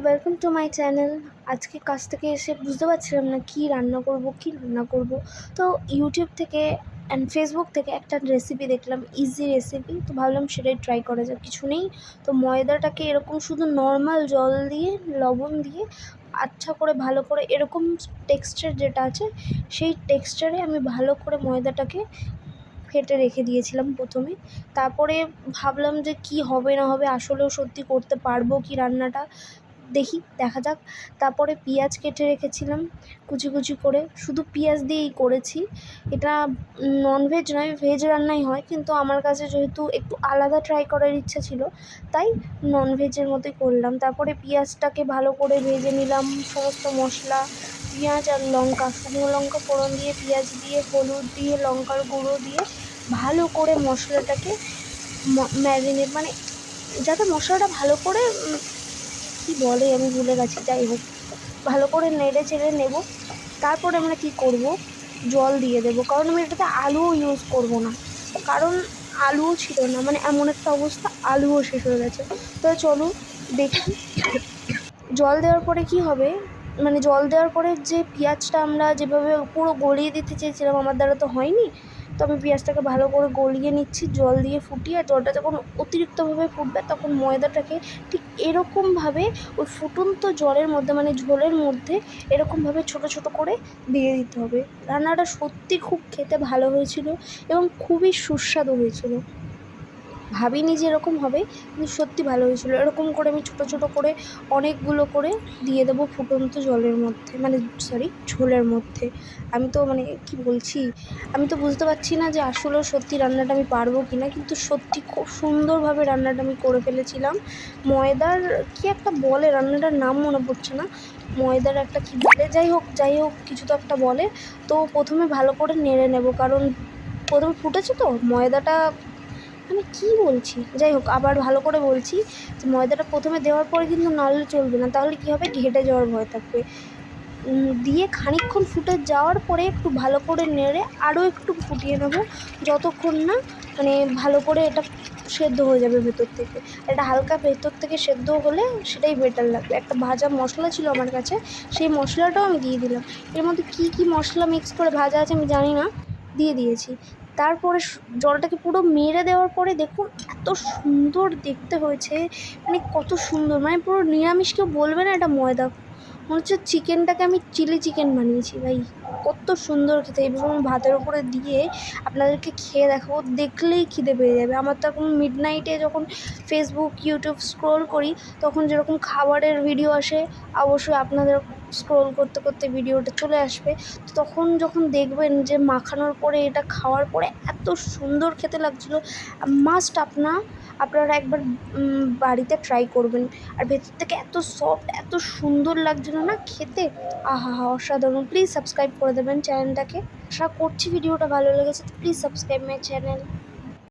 Welcome to my channel আজকে কাজ থেকে এসে বুঝতে পারছিলাম না কী রান্না করব, কী রান্না করব। তো ইউটিউব থেকে অ্যান্ড ফেসবুক থেকে একটা রেসিপি দেখলাম ইজি রেসিপি তো ভাবলাম সেটাই ট্রাই করা যাক, কিছু নেই। তো ময়দাটাকে এরকম শুধু নর্মাল জল দিয়ে, লবণ দিয়ে আচ্ছা করে ভালো করে এরকম টেক্সচার যেটা আছে, সেই টেক্সচারে আমি ভালো করে ময়দাটাকে ফেটে রেখে দিয়েছিলাম প্রথমে। তারপরে ভাবলাম যে কী হবে না হবে, আসলেও সত্যি করতে পারব কি রান্নাটা। দেখি, দেখা যাক। তারপরে পেঁয়াজ কেটে রেখেছিলাম কুচি কুচি করে। শুধু পেঁয়াজ দিয়েই করেছি। এটা ননভেজ নয় ভেজ রান্নাই হয়। কিন্তু আমার কাছে যেহেতু একটু আলাদা ট্রাই করার ইচ্ছা ছিল, তাই ননভেজের মতোই করলাম। তারপরে পেঁয়াজটাকে ভালো করে ভেজে নিলাম। সমস্ত মশলা, পেঁয়াজ আর লঙ্কা, শুকনো লঙ্কা ফোড়ন দিয়ে, পেঁয়াজ দিয়ে, হলুদ দিয়ে, লঙ্কার গুঁড়ো দিয়ে ভালো করে মশলাটাকে ম্যারিনেট মানে যাতে মশলাটা ভালো করে কী বলে আমি ভুলে গেছি, যাই হোক। ভালো করে নেড়ে চেড়ে নেব। তারপরে আমরা কী করব? জল দিয়ে দেবো। কারণ আমি এটাতে আলুও ইউজ করব না। কারণ আলুও ছিল না। মানে এমন একটা অবস্থা, আলুও শেষ হয়ে গেছে। তো চলো দেখি। জল দেওয়ার পরে কি হবে? মানে জল দেওয়ার পরে যে পেঁয়াজটা আমরা যেভাবে পুরো গলিয়ে দিতে চেয়েছিলাম, আমার দ্বারা তো হয়নি। তো আমি পেঁয়াজটাকে ভালো করে গলিয়ে নিচ্ছি, জল দিয়ে ফুটিয়ে, আর জলটা যখন অতিরিক্তভাবে ফুটবে তখন ময়দাটাকে ঠিক এরকমভাবে ওই ফুটন্ত জলের মধ্যে মানে ঝোলের মধ্যে এরকমভাবে ছোট ছোট করে দিয়ে দিতে হবে। রান্নাটা সত্যি খুব খেতে ভালো হয়েছিল এবং খুবই সুস্বাদু হয়েছিল। ভাবিনি যে এরকম হবে, কিন্তু সত্যি ভালো হয়েছিলো। এরকম করে আমি ছোটো ছোটো করে অনেকগুলো করে দিয়ে দেবো ফুটন্ত জলের মধ্যে মানে সরি ঝোলের মধ্যে। আমি তো মানে কী বলছি, আমি তো বুঝতে পারছি না যে আসলেও সত্যি রান্নাটা আমি পারব কি না কিন্তু সত্যি খুব সুন্দরভাবে রান্নাটা আমি করে ফেলেছিলাম। ময়দার কি একটা বলে, রান্নাটার নাম মনে পড়ছে না। ময়দার একটা কী বলে, যাই হোক যাই হোক, কিছু তো একটা বলে। তো প্রথমে ভালো করে নেড়ে নেব, কারণ প্রথমে ফুটেছে তো, ময়দাটা আমি কী বলছি? যাই হোক, আবার ভালো করে বলছি যে ময়দাটা প্রথমে দেওয়ার পরে কিন্তু নাড়লে চলবে না, তাহলে কী হবে? ঘেটে যাওয়ার ভয় থাকবে। দিয়ে খানিকক্ষণ ফুটে যাওয়ার পরে একটু ভালো করে নেড়ে আরও একটু ফুটিয়ে নেব, যতক্ষণ না মানে ভালো করে এটা সেদ্ধ হয়ে যাবে ভেতর থেকে। এটা হালকা ভেতর থেকে সেদ্ধ হলে সেটাই বেটার লাগবে। একটা ভাজা মশলা ছিল আমার কাছে, সেই মশলাটাও আমি দিয়ে দিলাম। এর মধ্যে কী কী মশলা মিক্স করে ভাজা আছে আমি জানি না, দিয়ে দিয়েছি। তারপরে জলটাকে পুরো মেরে দেওয়ার পরে দেখুন এত সুন্দর দেখতে হয়েছে। মানে কত সুন্দর মানে পুরো নিরামিষ কেউ বলবে না এটা ময়দা। মনে হচ্ছে চিকেনটাকে আমি চিলি চিকেন বানিয়েছি ভাই। কত সুন্দর খেতে। এবং ভাতের উপরে দিয়ে আপনাদেরকে খেয়ে দেখাবো, দেখলেই খিদে পেয়ে যাবে। আমার তো এখন মিড নাইটে যখন ফেসবুক ইউটিউব স্ক্রোল করি, তখন যেরকম খাবারের ভিডিও আসে, অবশ্যই আপনাদের স্ক্রোল করতে করতে ভিডিওটা চলে আসবে, তো তখন যখন দেখবেন যে মাখানোর পরে এটা খাওয়ার পরে এত সুন্দর খেতে লাগছিল মাস্ট আপনা, আপনারা একবার বাড়িতে ট্রাই করবেন। আর ভেতর থেকে এত সফট এত সুন্দর লাগছিল না খেতে? আহা, হা, অসাধারণ। প্লিজ সাবস্ক্রাইব করে দেবেন চ্যানেলটাকে আশা করছি ভিডিওটা ভালো লেগেছে, তো প্লিজ সাবস্ক্রাইব মাই চ্যানেল